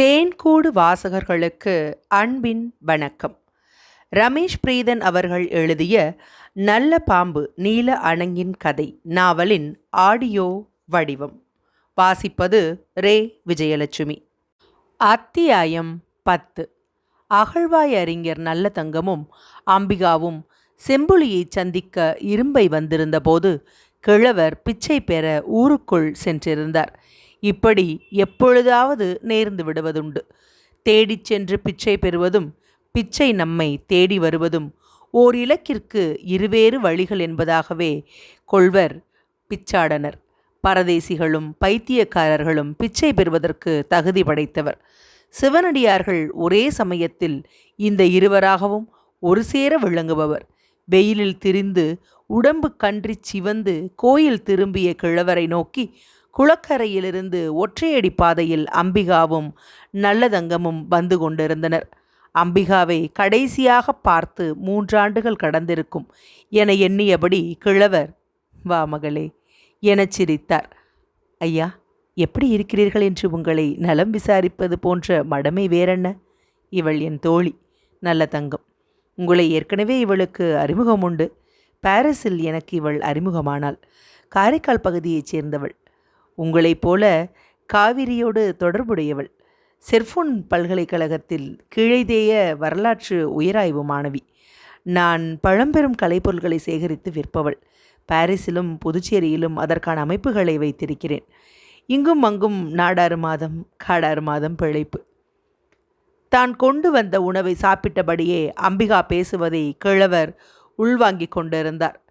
தேன்கூடு வாசகர்களுக்கு அன்பின் வணக்கம். ரமேஷ் பிரீதன் அவர்கள் எழுதிய நல்ல பாம்பு நீல அணங்கின் கதை நாவலின் ஆடியோ வடிவம். வாசிப்பது ரே. விஜயலட்சுமி. அத்தியாயம் பத்து. அகழ்வாய் அறிஞர் நல்ல தங்கமும் அம்பிகாவும் செம்புலியை சந்திக்க இரும்பை வந்திருந்தபோது கிழவர் பிச்சை பெற ஊருக்குள் சென்றிருந்தார். இப்படி எப்பொழுதாவது நேர்ந்து விடுவதுண்டு. தேடிச் சென்று பிச்சை பெறுவதும் பிச்சை நம்மை தேடி வருவதும் ஓர் இலக்கிற்கு இருவேறு வழிகள் என்பதாகவே கொள்வர் பிச்சாடனர். பரதேசிகளும் பைத்தியக்காரர்களும் பிச்சை பெறுவதற்கு தகுதி படைத்தவர். சிவனடியார்கள் ஒரே சமயத்தில் இந்த இருவராகவும் ஒரு சேர விளங்குபவர். வெயிலில் திரிந்து உடம்பு கன்றி சிவந்து கோயில் திரும்பிய கிழவரை நோக்கி குளக்கரையிலிருந்து ஒற்றையடி பாதையில் அம்பிகாவும் நல்லதங்கமும் வந்து கொண்டிருந்தனர். அம்பிகாவை கடைசியாக பார்த்து மூன்றாண்டுகள் கடந்திருக்கும் என எண்ணியபடி கிழவர் வா மகளே எனச் சிரித்தார். ஐயா எப்படி இருக்கிறீர்கள் என்று உங்களை நலம் விசாரிப்பது போன்ற மடமை வேறென்ன? இவள் என் தோழி நல்ல தங்கம். உங்களை ஏற்கனவே இவளுக்கு அறிமுகம் உண்டு பாரிஸில் எனக்கு இவள் அறிமுகமானாள். காரைக்கால் பகுதியைச் சேர்ந்தவள். உங்களைப் போல காவிரியோடு தொடர்புடையவள். செர்ஃபோன் பல்கலைக்கழகத்தில் கீழைதேய வரலாற்று உயராய்வு மாணவி. நான் பழம்பெரும் கலைப்பொருள்களை சேகரித்து விற்பவள். பாரிஸிலும் புதுச்சேரியிலும் அதற்கான அமைப்புகளை வைத்திருக்கிறேன். இங்கும் அங்கும் நாடாறு மாதம் காடாறு மாதம் பிழைப்பு. தான் கொண்டு வந்த உணவை சாப்பிட்டபடியே அம்பிகா பேசுவதை கிழவர் உள்வாங்கிக் கொண்டிருந்தார்.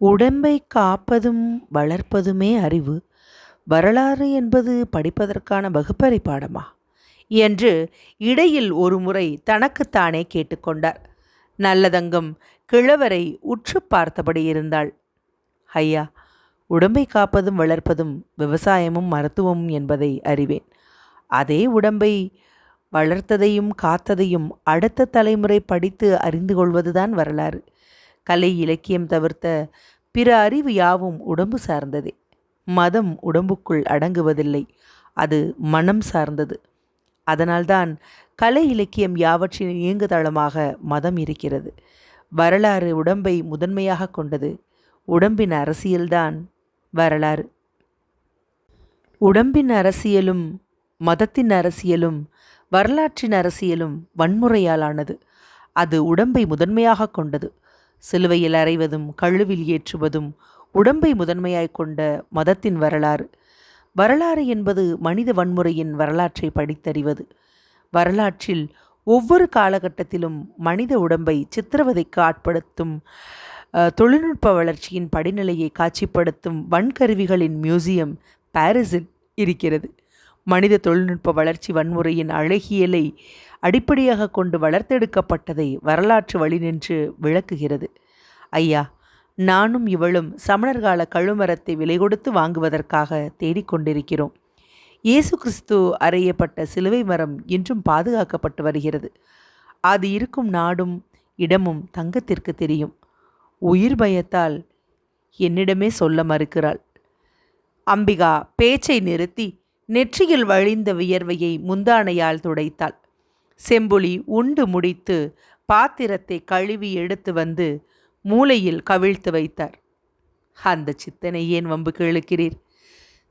உடம்பை காப்பதும் வளர்ப்பதுமே அறிவு. வரலாறு என்பது படிப்பதற்கான வகுப்பறை பாடமா? என்று இடையில் ஒரு முறை தனக்குத்தானே கேட்டுக்கொண்டார் நல்லதங்கம் கிழவரை உற்று பார்த்தபடி இருந்தாள். ஐயா உடம்பை காப்பதும் வளர்ப்பதும் விவசாயமும் மருத்துவமும் என்பதை அறிவேன். அதே உடம்பை வளர்த்ததையும் காத்ததையும் அடுத்த தலைமுறை படித்து அறிந்து கொள்வதுதான் வரலாறு. கலை இலக்கியம் தவிர்த்த பிற அறிவு யாவும் உடம்பு சார்ந்ததே. மதம் உடம்புக்குள் அடங்குவதில்லை. அது மனம் சார்ந்தது. அதனால்தான் கலை இலக்கியம் யாவற்றின் இயங்குதளமாக மதம் இருக்கிறது. வரலாறு உடம்பை முதன்மையாக கொண்டது. உடம்பின் அரசியல்தான் வரலாறு. உடம்பின் அரசியலும் மதத்தின் அரசியலும் வரலாற்றின் அரசியலும் வன்முறையாலானது. அது உடம்பை முதன்மையாக கொண்டது. சிலுவையில் அறைவதும் கழுவில் ஏற்றுவதும் உடம்பை முதன்மையாய் கொண்ட மதத்தின் வரலாறு. வரலாறு என்பது மனித வன்முறையின் வரலாற்றை படித்தறிவது. வரலாற்றில் ஒவ்வொரு காலகட்டத்திலும் மனித உடம்பை சித்திரவதைக்கு ஆட்படுத்தும் தொழில்நுட்ப வளர்ச்சியின் படிநிலையை காட்சிப்படுத்தும் வன்கருவிகளின் மியூசியம் பாரிஸில் இருக்கிறது. மனித தொழில்நுட்ப வளர்ச்சி வன்முறையின் அழகியலை அடிப்படையாக கொண்டு வளர்த்தெடுக்கப்பட்டதை வரலாற்று வழி நின்று விளக்குகிறது. ஐயா நானும் இவளும் சமணர்கால கழுமரத்தை விலை கொடுத்து வாங்குவதற்காக தேடிக்கொண்டிருக்கிறோம். இயேசு கிறிஸ்து அறையப்பட்ட சிலுவை மரம் இன்றும் பாதுகாக்கப்பட்டு வருகிறது. அது இருக்கும் நாடும் இடமும் தங்கத்திற்கு தெரியும். உயிர் பயத்தால் என்னிடமே சொல்ல மறுக்கிறாள். அம்பிகா பேச்சை நிறுத்தி நெற்றியில் வழிந்த வியர்வையை முந்தானையால் துடைத்தாள். செம்புலி உண்டு முடித்து பாத்திரத்தை கழுவி எடுத்து வந்து மூலையில் கவிழ்த்து வைத்தார். அந்த சித்தனை ஏன் வம்பு கேளுக்கிறீர்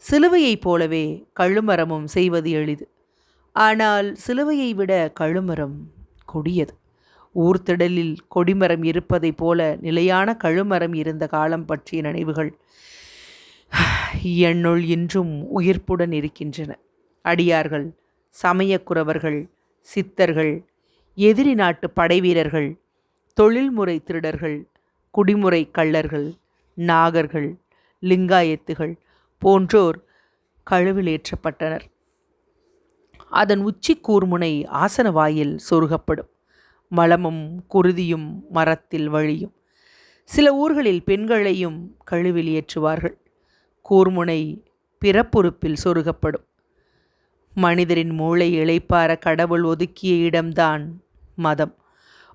சிலுவையைப் போலவே கழுமரமும் செய்வது எளிது. ஆனால் சிலுவையை விட கழுமரம் கொடியது. ஊர்த்திடலில் கொடிமரம் இருப்பதைப் போல நிலையான கழுமரம் இருந்த காலம் பற்றிய நினைவுகள் என்னுள் இன்றும் உயிர்ப்புடன் இருக்கின்றன. அடியார்கள் சமயக்குறவர்கள் சித்தர்கள் எதிரி நாட்டு படைவீரர்கள் தொழில்முறை திருடர்கள் குடிமுறை கள்ளர்கள் நாகர்கள் லிங்காயத்துகள் போன்றோர் கழுவில் ஏற்றப்பட்டனர். அதன் உச்சி கூர்முனை ஆசன வாயில் சொருகப்படும். மலமும் குருதியும் மரத்தில் வழியும். சில ஊர்களில் பெண்களையும் கழுவில் ஏற்றுவார்கள். கூர்முனை பிறப்புறுப்பில் சொருகப்படும். மனிதரின் மூளை இழைப்பார கடவுள் ஒதுக்கிய இடம்தான் மதம்.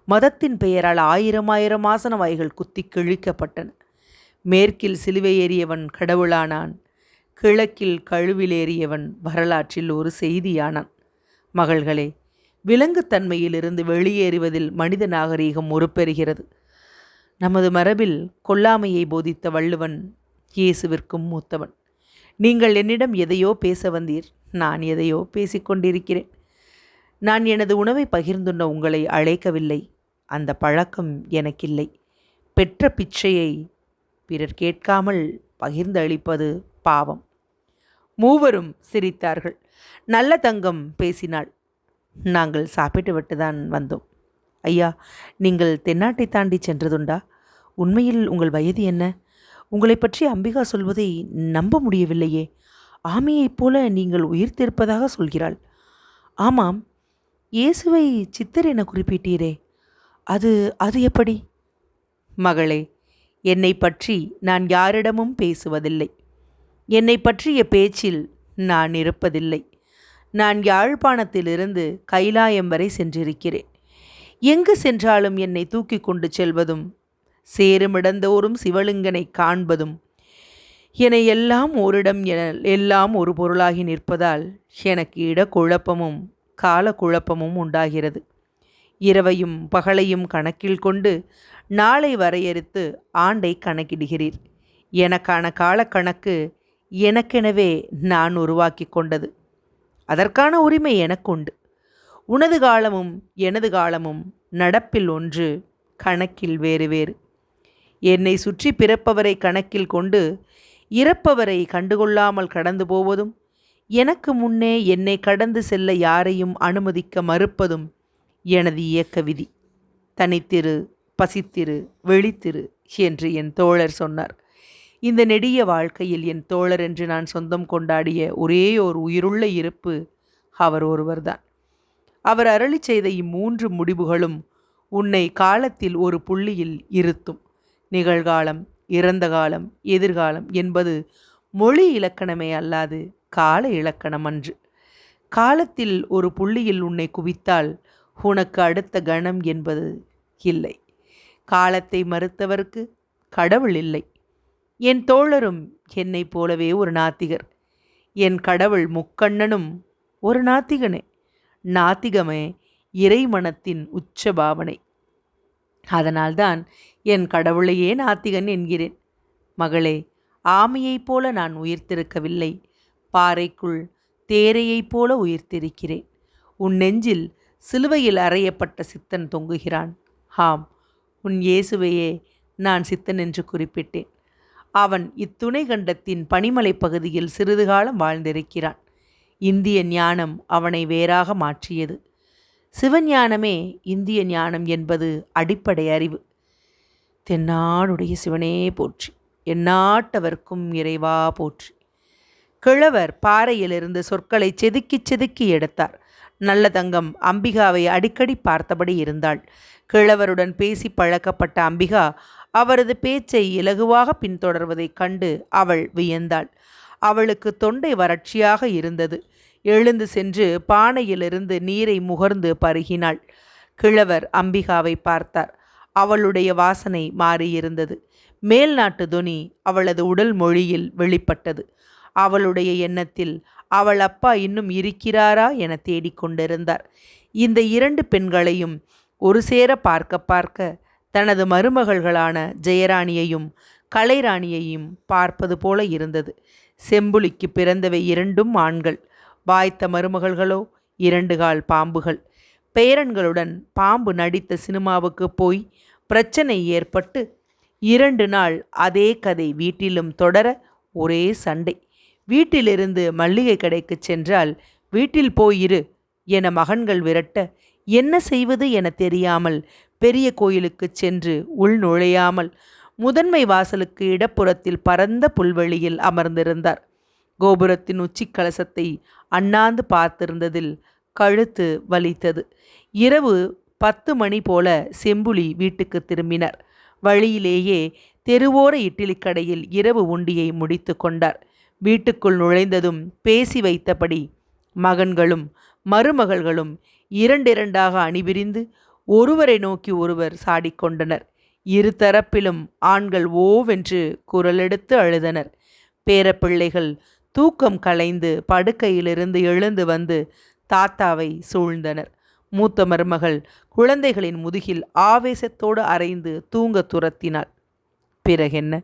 மதத்தின் பெயரால் ஆயிரம் ஆயிரம் ஆசன வாய்கள் குத்தி கிழிக்கப்பட்டன. மேற்கில் சிலுவை ஏறியவன் கடவுளானான். கிழக்கில் கழுவிலேறியவன் வரலாற்றில் ஒரு செய்தியானான். மகள்களே விலங்குத்தன்மையிலிருந்து வெளியேறுவதில் மனித நாகரீகம் உருப்பெறுகிறது. நமது மரபில் கொல்லாமையை போதித்த வள்ளுவன் இயேசுவிற்கும் மூத்தவன். நீங்கள் என்னிடம் எதையோ பேச வந்தீர். நான் எதையோ பேசிக்கொண்டிருக்கிறேன் நான் எனது உணவை பகிர்ந்துள்ள உங்களை அழைக்கவில்லை. அந்த பழக்கம் எனக்கில்லை. பெற்ற பிச்சையை பிறர் கேட்காமல் பகிர்ந்து அளிப்பது பாவம். மூவரும் சிரித்தார்கள். நல்ல தங்கம் பேசினாள். நாங்கள் சாப்பிட்டு விட்டு தான் வந்தோம். ஐயா நீங்கள் தென்னாட்டை தாண்டி சென்றதுண்டா? உண்மையில் உங்கள் வயது என்ன? உங்களை பற்றி அம்பிகா சொல்வதை நம்ப முடியவில்லையே. ஆமையைப் போல நீங்கள் உயிர்த்திருப்பதாக சொல்கிறாள். ஆமாம் இயேசுவை சித்தர் என குறிப்பிட்டீரே. அது அது எப்படி? மகளே என்னை பற்றி நான் யாரிடமும் பேசுவதில்லை. என்னை பற்றிய பேச்சில் நான் இருப்பதில்லை. நான் யாழ்ப்பாணத்திலிருந்து கைலாயம் வரை சென்றிருக்கிறேன். எங்கு சென்றாலும் என்னை தூக்கி கொண்டு செல்வதும் சேருமிடந்தோறும் சிவலிங்கனை காண்பதும் என எல்லாம் ஓரிடம் என எல்லாம் ஒரு பொருளாகி நிற்பதால் எனக்கு இட குழப்பமும் கால குழப்பமும் உண்டாகிறது. இரவையும் பகலையும் கணக்கில் கொண்டு நாளை வரையறுத்து ஆண்டை கணக்கிடுகிறீர். எனக்கான காலக்கணக்கு எனக்கெனவே நான் உருவாக்கி கொண்டது. அதற்கான உரிமை எனக்குண்டு. உனது காலமும் எனது காலமும் நடப்பில் ஒன்று கணக்கில் வேறு வேறு. என்னை சுற்றி பிறப்பவரை கணக்கில் கொண்டு இறப்பவரை கண்டுகொள்ளாமல் கடந்து போவதும் எனக்கு முன்னே என்னை கடந்து செல்ல யாரையும் அனுமதிக்க மறுப்பதும் எனது இயக்க விதி. தனித்திரு பசித்திரு வெளித்திரு என்று என் தோழர் சொன்னார். இந்த நெடிய வாழ்க்கையில் என் தோழர் என்று நான் சொந்தம் கொண்டாடிய ஒரே ஒரு உயிருள்ள இருப்பு அவர் ஒருவர்தான். அவர் அருளி செய்த இம்மூன்று முடிவுகளும் உன்னை காலத்தில் ஒரு புள்ளியில் இருத்தும். நிகழ்காலம் இறந்த காலம் எதிர்காலம் என்பது மொழி இலக்கணமே அல்லாது கால இலக்கணம் அன்று. காலத்தில் ஒரு புள்ளியில் உன்னை குவித்தால் உனக்கு அடுத்த கணம் என்பது இல்லை. காலத்தை மறுத்தவருக்கு கடவுள் இல்லை. என் தோழரும் என்னைப் போலவே ஒரு நாத்திகர். என் கடவுள் முக்கண்ணனும் ஒரு நாத்திகனே. நாத்திகமே இறைமனத்தின் உச்ச பாவனை. அதனால்தான் என் கடவுளையே நாத்திகன் என்கிறேன். மகளே ஆமையைப் போல நான் உயிர்த்திருக்கவில்லை. பாறைக்குள் தேரையைப் போல உயிர்த்திருக்கிறேன். உன் நெஞ்சில் சிலுவையில் அறையப்பட்ட சித்தன் தொங்குகிறான். ஆம் உன் இயேசுவையே நான் சித்தன் என்று குறிப்பிட்டேன். அவன் இத்துணை கண்டத்தின் பனிமலை பகுதியில் சிறிது காலம் வாழ்ந்திருக்கிறான். இந்திய ஞானம் அவனை வேறாக மாற்றியது. சிவஞானமே இந்திய ஞானம் என்பது அடிப்படை அறிவு. தென்னாடுடைய சிவனே போற்றி எந்நாட்டவர்க்கும் இறைவா போற்றி. கிழவர் பாறையிலிருந்து சொற்களை செதுக்கி செதுக்கி எடுத்தார். நல்ல தங்கம் அம்பிகாவை அடிக்கடி பார்த்தபடி இருந்தாள். கிழவருடன் பேசி பழக்கப்பட்ட அம்பிகா அவரது பேச்சை இலகுவாக பின்தொடர்வதைக் கண்டு அவள் வியந்தாள். அவளுக்கு தொண்டை வறட்சியாக இருந்தது. எழுந்து சென்று பானையிலிருந்து நீரை முகர்ந்து பருகினாள். கிழவர் அம்பிகாவை பார்த்தார். அவளுடைய வாசனை மாறியிருந்தது. மேல் நாட்டு துணி அவளது உடல் மொழியில் வெளிப்பட்டது. அவளுடைய எண்ணத்தில் அவள் அப்பா இன்னும் இருக்கிறாரா? என தேடிக்கொண்டிருந்தார் இந்த இரண்டு பெண்களையும் ஒரு சேர பார்க்க பார்க்க தனது மருமகள்களான ஜெயராணியையும் கலைராணியையும் பார்ப்பது போல இருந்தது. செம்புலிக்கு பிறந்தவை இரண்டும் ஆண்கள். வாய்த்த மருமகள்களோ இரண்டு கால் பாம்புகள். பேரன்களுடன் பாம்பு நடித்த சினிமாவுக்கு போய் பிரச்சனை ஏற்பட்டு இரண்டு நாள் அதே கதை வீட்டிலும் தொடர ஒரே சண்டை. வீட்டிலிருந்து மல்லிகை கடைக்கு சென்றால் வீட்டில் போயிரு என மகன்கள் விரட்ட என்ன செய்வது என தெரியாமல் பெரிய கோயிலுக்கு சென்று உள் நுழையாமல் முதன்மை வாசலுக்கு இடப்புறத்தில் பரந்த புல்வெளியில் அமர்ந்திருந்தார். கோபுரத்தின் உச்சி கலசத்தை அண்ணாந்து பார்த்திருந்ததில் கழுத்து வலித்தது. இரவு பத்து மணி போல செம்புலி வீட்டுக்கு திரும்பினர். வழியிலேயே தெருவோர இட்லி கடையில் இரவு உண்டியை முடித்து கொண்டார். வீட்டுக்குள் நுழைந்ததும் பேசி வைத்தபடி மகன்களும் மருமகள்களும் இரண்டிரண்டாக அணிபிரிந்து ஒருவரை நோக்கி ஒருவர் சாடிக்கொண்டனர் இரு தரப்பிலும் ஆண்கள் ஓவென்று குரலெடுத்து அழுதனர். பேரப்பிள்ளைகள் தூக்கம் கலைந்து படுக்கையிலிருந்து எழுந்து வந்து தாத்தாவை சூழ்ந்தனர். மூத்த மருமகள் குழந்தைகளின் முதுகில் ஆவேசத்தோடு அரைந்து தூங்க துரத்தினாள். பிறகென்ன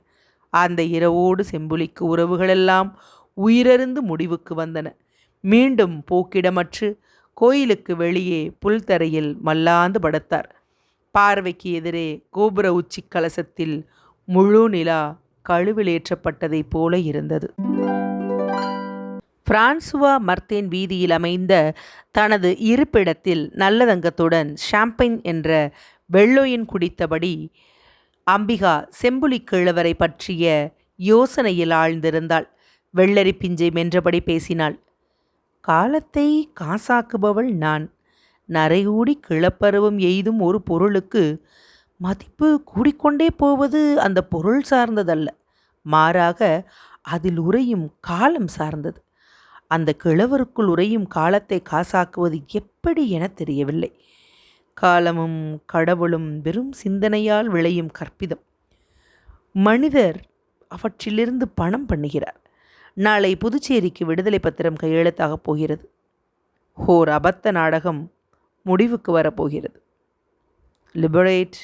அந்த இரவோடு செம்புலிக்கு உறவுகளெல்லாம் உயிரறிந்து முடிவுக்கு வந்தன. மீண்டும் போக்கிடமற்று கோயிலுக்கு வெளியே புல்தரையில் மல்லாந்து படுத்தார். பார்வைக்கு எதிரே கோபுர உச்சி கலசத்தில் முழு நிலா கழுவிலேற்றப்பட்டதைப் போல இருந்தது. பிரான்சுவா மர்த்தேன் வீதியில் அமைந்த தனது இருப்பிடத்தில் நல்லதங்கத்துடன் ஷாம்பைன் என்ற வெள்ளோயின் குடித்தபடி அம்பிகா செம்புலி கிழவரை பற்றிய யோசனையில் ஆழ்ந்திருந்தாள். வெள்ளரி பிஞ்சை மென்றபடி பேசினாள். காலத்தை காசாக்குபவள் நான். நரைகூடி கிளப்பருவம் எய்தும் ஒரு பொருளுக்கு மதிப்பு கூடிக்கொண்டே போவது அந்த பொருள் சார்ந்ததல்ல. மாறாக அதில் உறையும் காலம் சார்ந்தது. அந்த கிழவருக்குள் உறையும் காலத்தை காசாக்குவது எப்படி என தெரியவில்லை. காலமும் கடவுளும் வெறும் சிந்தனையால் விளையும் கற்பிதம். மனிதர் அவற்றிலிருந்து பணம் பண்ணுகிறார். நாளை புதுச்சேரிக்கு விடுதலை பத்திரம் கையெழுத்தாகப் போகிறது. ஓர் அபத்த நாடகம் முடிவுக்கு வரப்போகிறது லிபரேட்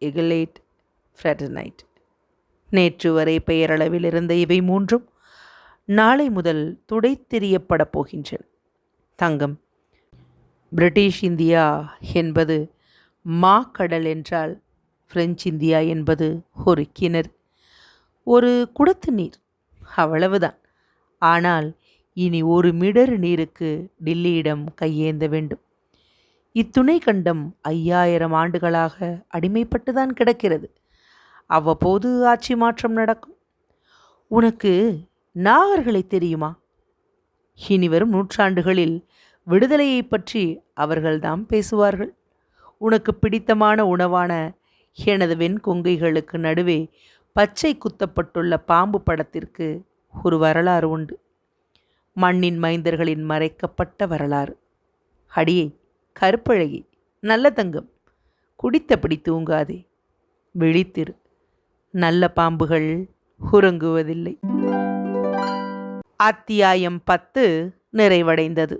எகலேட் ஃப்ரெட்டனைட் நேற்று வரை பெயரளவில் இருந்த இவை மூன்றும் நாளை முதல் துடைத்தெறியப்படப் போகின்றன. தங்கம் பிரிட்டிஷ் இந்தியா என்பது மாக்கடல் என்றால் பிரெஞ்சு இந்தியா என்பது ஒரு கிணறு ஒரு குடத்து நீர் அவ்வளவுதான். ஆனால் இனி ஒரு மிடறு நீருக்கு டில்லியிடம் கையேந்த வேண்டும். இத்துணை கண்டம் ஐயாயிரம் ஆண்டுகளாக அடிமைப்பட்டுதான் கிடக்கிறது. அவ்வப்போது ஆட்சி மாற்றம் நடக்கும். உனக்கு நாகர்களை தெரியுமா? இனி வரும் நூற்றாண்டுகளில் விடுதலையை பற்றி அவர்கள்தான் பேசுவார்கள். உனக்கு பிடித்தமான உணவான எனது வெண்கொங்கைகளுக்கு நடுவே பச்சை குத்தப்பட்டுள்ள பாம்பு படத்திற்கு ஒரு வரலாறு உண்டு. மண்ணின் மைந்தர்களின் மறைக்கப்பட்ட வரலாறு. அடியே கருப்பழகி நல்ல தங்கம். குடித்தபடி தூங்காதே. விழித்திரு. நல்ல பாம்புகள் உறங்குவதில்லை. அத்தியாயம் பத்து நிறைவடைந்தது.